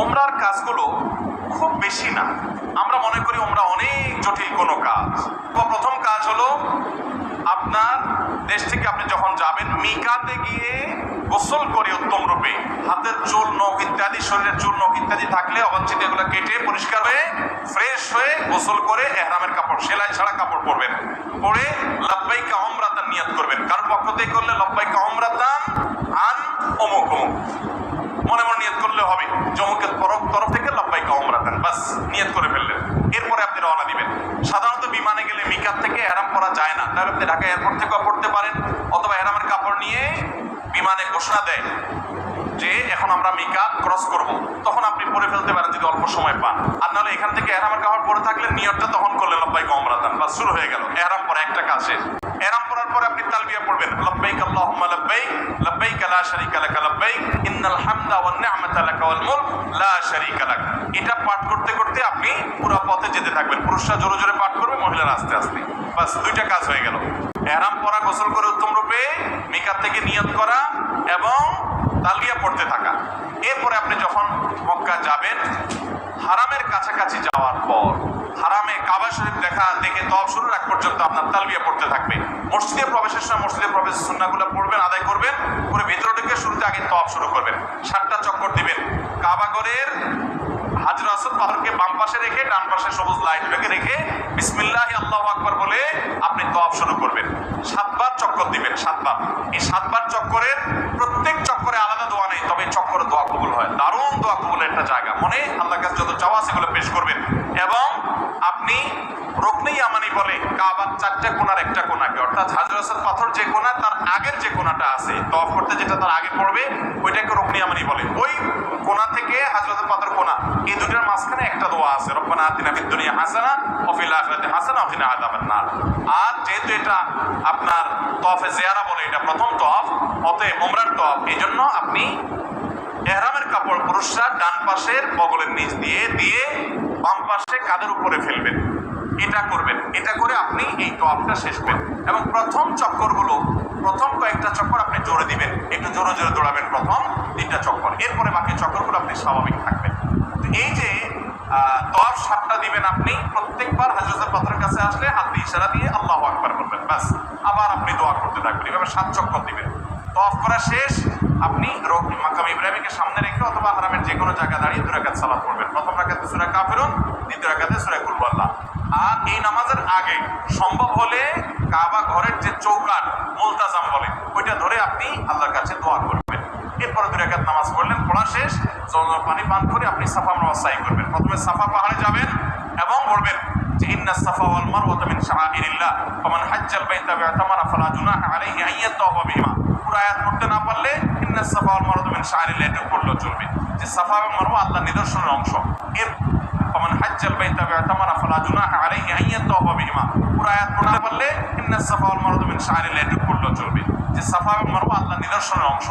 ওমরার কাজগুলো খুব বেশি না। আমরা মনে করি ওমরা অনেক জটিল কোনো কাজ। প্রথম কাজ হলো, আপনার দেশ থেকে আপনি যখন যাবেন, মিকাতে গিয়ে গোসল করে উত্তম রূপে হাতের চুল, নখ ইত্যাদি, শরীরের চুল, নখ ইত্যাদি থাকলে অবাঞ্ছিত এগুলো কেটে পরিষ্কার হয়ে ফ্রেশ হয়ে গোসল করে এহরামের কাপড়, সেলাই ছাড়া কাপড় পরবেন। পরে লব্বাইকা অমরাতান নিয়ত করবেন। কারোর পক্ষ থেকে করলে লব্বাইকা অমরাতান আন অমুক অমুক মনে মনে নিয়ত করলে হবে জমুকের তরফ তরফ থেকে লব্বাইকা অমরাতান নিয়ত করে ফেললেন। এরপরে আপনি রওনা দিবেন। সাধারণত বিমানে গেলে মিকাত থেকে এরাম পরা যায় না। তাহলে আপনি ঢাকা এয়ারপোর্ট থেকেও পড়তে পারেন, অথবা এরামের কাপড় নিয়ে বিমানে ঘোষণা দেয় যে এখন আমরা মিকাত ক্রস করব। তখন আপনি পরে ফেলতে পারেন যদি অল্প সময় পান। আর নাহলে এখান থেকে এহরামের কাপড় পরে থাকলে নিয়তটা তখন করলেন লব্বাইক অমরাতান বাস শুরু হয়ে গেল। এহরাম পরে একটা কাজ শেষ। এহরাম পরার পরে আপনি তালবিয়া পড়বেন। লব্বাইক আল্লাহুম্মা লব্বাইক লব্বাইক লা শারীকা লাক লব্বাইক, ইন্নাল হামদা ওয়ান নি'মাতা লাক ওয়াল মুলক, লা শারীকা লাক। এটা পাঠ করতে করতে আপনি পুরো পথে যেতে থাকবেন। পুরুষরা জোরে জোরে পাঠ করবে, মহিলারা আস্তে আস্তে। বাস, দুইটা কাজ হয়ে গেল। এহরাম পরা, গোসল করে উত্তম রূপে থেকে নিয়ত করা এবং তালবিয়া পড়তে থাকা। এরপরে আপনি যখন মক্কা যাবেন, হারামের কাছাকাছি যাওয়ার পর, হারামে কাবা শরীফ দেখা, দেখে তব শুরু রাখ পর্যন্ত আপনার তালবিয়া পড়তে থাকবে। মসজিদে প্রবেশের সময় মসজিদে প্রবেশের সুন্নাগুলো পড়বেন, আদায় করবেন, করে ভিতরে ঢুকে শুরুতে আগে তব শুরু করবেন। সাতটা চক্কর দিবেন। পাথরকে বাম পাশে রেখে, ডান পাশে সবুজ লাইটটাকে রেখে রেখে বিসমিল্লাহ আল্লাহ আকবার বলে আপনি তফ শুরু করবেন। সাতবার চক্কর দিবেন, সাতবার। এই সাতবার চক্করের প্রত্যেক চক্করে আলাদা দোয়া নেই, তবে চক্করে দোয়া কবুল হয়। দারুণ দোয়া কবুলের একটা জায়গা। মনে আল্লাহ কাছে যত চাওয়া সেগুলো পেশ করবেন। এবং আপনি রকনেই আমানি বলে কাবার চারটা কোনার একটা কোনাকে, অর্থাৎ হাজর আসদ পাথর যে কোনা, তার আগের যে কোনাটা আছে তফ করতে যেটা তার আগে পড়বে, ওইটাকে রকনি আমানি বলে। ওই কোনা থেকে হাজরত পাথর কোনা, এই দুটার মাঝখানে একটা দোয়া আছে, রব্বানা আতিনা ফিদ দুনিয়া হাসানা ওয়া ফিল আখিরাতি হাসানা ওয়া কিনা আযাবান নার। আর যেহেতু এটা আপনার তফে জিয়ারা বলে, এটা প্রথম তফ অতএব ওমরার তফ এইজন্য আপনি এহরামের কাপড় পুরুষরা ডান পাশের বগলের নিচ দিয়ে দিয়ে বাম পাশে কাদের উপরে ফেলবেন? এটা করবেন। এটা করে আপনি এই টপটা শেষ করবেন। এবং প্রথম চক্করগুলো, প্রথম কয়েকটা চক্কর আপনি জোরে দিবেন। একটু জোরে জোরে দৌড়াবেন প্রথম তিনটা চক্কর। এরপরে বাকি চক্করগুলো আপনি স্বাভাবিক থাকবেন। এই যে দশ সাতটা দিবেন আপনি, প্রত্যেকবার হাজরতের পাথরের কাছে আসলে হাত দিয়ে ইশারা দিয়ে আল্লাহ আকবার করবেন ব্যাস, আবার আপনি দোয়া করতে থাকবেন, এভাবে সাত চক্কর দিবেন। তফ করা শেষ, আপনি মাকাম ইব্রাহিমকে সামনে রেখে অথবা হারামের যে কোনো জায়গা দাঁড়িয়ে দুই রাকাত সালাত পড়বেন। প্রথম রাকাতে সূরা কাফিরুন, দ্বিতীয় রাকাতে সূরা কুল আল্লাহ আর এই নামাজের আগে সম্ভব হলে কাবা ঘরের যে চৌকাট মুলতাজাম বলে, ওইটা ধরে আপনি আল্লাহর কাছে দোয়া করবেন। এরপরে দুই রাকাত নামাজ পড়লেন, পড়া শেষ পানি পান করে আপনি সাফা সাই করবেন। প্রথমে সাফা পাহাড়ে যাবেন এবং বলবেন, যে ইন্না সাফা ওয়াল মারওয়াতা মিন শাআইরিল্লাহ, ফামান হাজ্জাল বাইতা বিআতামারা ফালা জুনাহা আলাইহি আন ইয়াতাওয়াফা বিহিমা। পুরো আয়াত পড়তে না পারলে ইন্না সাফা ওয়াল মারওয়াতা মিন শাআইরিল্লাহ এটা পড়লেও চলবে। যে সাফা এবং মারওয়া আল্লাহর নিদর্শনের অংশ। এর ফামান হাজ্জাল বাইতা বিআতামারা ফালা জুনাহা আলাইহি আন ইয়াতাওয়াফা বিহিমা। পুরো আয়াত পড়তে পারলে ইন্না সাফা ওয়াল মারওয়াতা মিন শাআইরিল্লাহ এটা পড়লেও চলবে। যে সাফা এবং মারওয়া আল্লাহর নিদর্শনের অংশ।